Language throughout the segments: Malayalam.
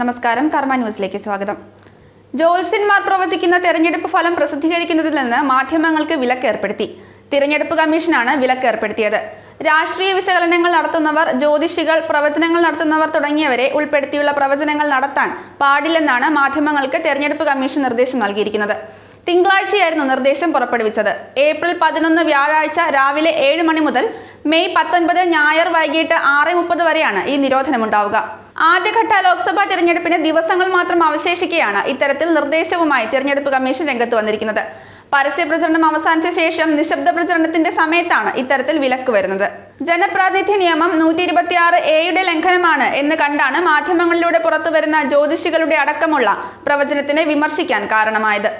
നമസ്കാരം കർമ്മ ന്യൂസിലേക്ക് സ്വാഗതം. ജോത്സ്യന്മാർ പ്രവചിക്കുന്ന തെരഞ്ഞെടുപ്പ് ഫലം പ്രസിദ്ധീകരിക്കുന്നതിൽ നിന്ന് മാധ്യമങ്ങൾക്ക് വിലക്ക് ഏർപ്പെടുത്തി. തിരഞ്ഞെടുപ്പ് കമ്മീഷനാണ് വിലക്ക് ഏർപ്പെടുത്തിയത്. രാഷ്ട്രീയ വിശകലനങ്ങൾ നടത്തുന്നവർ ജ്യോതിഷികൾ പ്രവചനങ്ങൾ നടത്തുന്നവർ തുടങ്ങിയവരെ ഉൾപ്പെടുത്തിയുള്ള പ്രവചനങ്ങൾ നടത്താൻ പാടില്ലെന്നാണ് മാധ്യമങ്ങൾക്ക് തെരഞ്ഞെടുപ്പ് കമ്മീഷൻ നിർദ്ദേശം നൽകിയിരിക്കുന്നത്. തിങ്കളാഴ്ചയായിരുന്നു നിർദ്ദേശം പുറപ്പെടുവിച്ചത്. ഏപ്രിൽ പതിനൊന്ന് വ്യാഴാഴ്ച രാവിലെ ഏഴ് മണി മുതൽ മെയ് പത്തൊൻപത് ഞായർ വൈകിട്ട് ആറ് മുപ്പത് വരെയാണ് ഈ നിരോധനമുണ്ടാവുക. ആദ്യഘട്ട ലോക്സഭാ തിരഞ്ഞെടുപ്പിന് ദിവസങ്ങൾ മാത്രം അവശേഷിക്കെയാണ് ഇത്തരത്തിൽ നിർദ്ദേശവുമായി തിരഞ്ഞെടുപ്പ് കമ്മീഷൻ രംഗത്ത് വന്നിരിക്കുന്നത്. പരസ്യ പ്രചരണം അവസാനിച്ച ശേഷം നിശബ്ദ പ്രചരണത്തിന്റെ സമയത്താണ് ഇത്തരത്തിൽ വിലക്ക് വരുന്നത്. ജനപ്രാതിനിധ്യ നിയമം നൂറ്റി ഇരുപത്തിയാറ് എയുടെ ലംഘനമാണ് എന്ന് കണ്ടാണ് മാധ്യമങ്ങളിലൂടെ പുറത്തുവരുന്ന ജ്യോതിഷികളുടെ അടക്കമുള്ള പ്രവചനത്തിനെ വിമർശിക്കാൻ കാരണമായത്.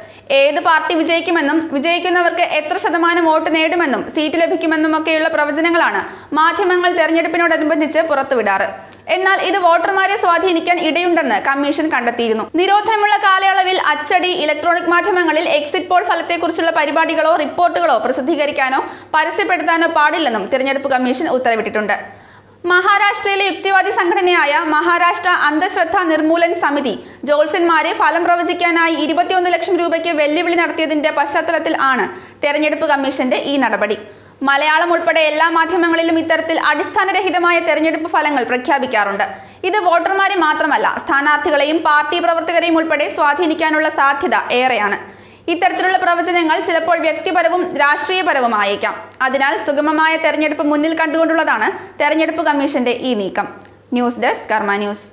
ഏത് പാർട്ടി വിജയിക്കുമെന്നും വിജയിക്കുന്നവർക്ക് എത്ര ശതമാനം വോട്ട് നേടുമെന്നും സീറ്റ് ലഭിക്കുമെന്നും ഒക്കെയുള്ള പ്രവചനങ്ങളാണ് മാധ്യമങ്ങൾ തെരഞ്ഞെടുപ്പിനോടനുബന്ധിച്ച് പുറത്തുവിടാറ്. എന്നാൽ ഇത് വോട്ടർമാരെ സ്വാധീനിക്കാൻ ഇടയുണ്ടെന്ന് കമ്മീഷൻ കണ്ടെത്തിയിരുന്നു. നിരോധനമുള്ള കാലയളവിൽ അച്ചടി ഇലക്ട്രോണിക് മാധ്യമങ്ങളിൽ എക്സിറ്റ് പോൾ ഫലത്തെക്കുറിച്ചുള്ള പരിപാടികളോ റിപ്പോർട്ടുകളോ പ്രസിദ്ധീകരിക്കാനോ പരസ്യപ്പെടുത്താനോ പാടില്ലെന്നും തിരഞ്ഞെടുപ്പ് കമ്മീഷൻ ഉത്തരവിട്ടിട്ടുണ്ട്. മഹാരാഷ്ട്രയിലെ യുക്തിവാദി സംഘടനയായ മഹാരാഷ്ട്ര അന്ധശ്രദ്ധ നിർമൂലൻ സമിതി ജോത്സ്യന്മാരെ ഫലം പ്രവചിക്കാനായി ഇരുപത്തിയൊന്ന് ലക്ഷം രൂപയ്ക്ക് വെല്ലുവിളി നടത്തിയതിന്റെ പശ്ചാത്തലത്തിൽ ആണ് തെരഞ്ഞെടുപ്പ് കമ്മീഷന്റെ ഈ നടപടി. മലയാളം ഉൾപ്പെടെ എല്ലാ മാധ്യമങ്ങളിലും ഇത്തരത്തിൽ അടിസ്ഥാനരഹിതമായ തെരഞ്ഞെടുപ്പ് ഫലങ്ങൾ പ്രഖ്യാപിക്കാറുണ്ട്. ഇത് വോട്ടർമാരെ മാത്രമല്ല സ്ഥാനാർത്ഥികളെയും പാർട്ടി പ്രവർത്തകരെയും ഉൾപ്പെടെ സ്വാധീനിക്കാനുള്ള സാധ്യത ഏറെയാണ്. ഇത്തരത്തിലുള്ള പ്രവചനങ്ങൾ ചിലപ്പോൾ വ്യക്തിപരവും രാഷ്ട്രീയപരവുമായേക്കാം. അതിനാൽ സുഗമമായ തെരഞ്ഞെടുപ്പ് മുന്നിൽ കണ്ടുകൊണ്ടുള്ളതാണ് തെരഞ്ഞെടുപ്പ് കമ്മീഷന്റെ ഈ നീക്കം. News desk Karma news.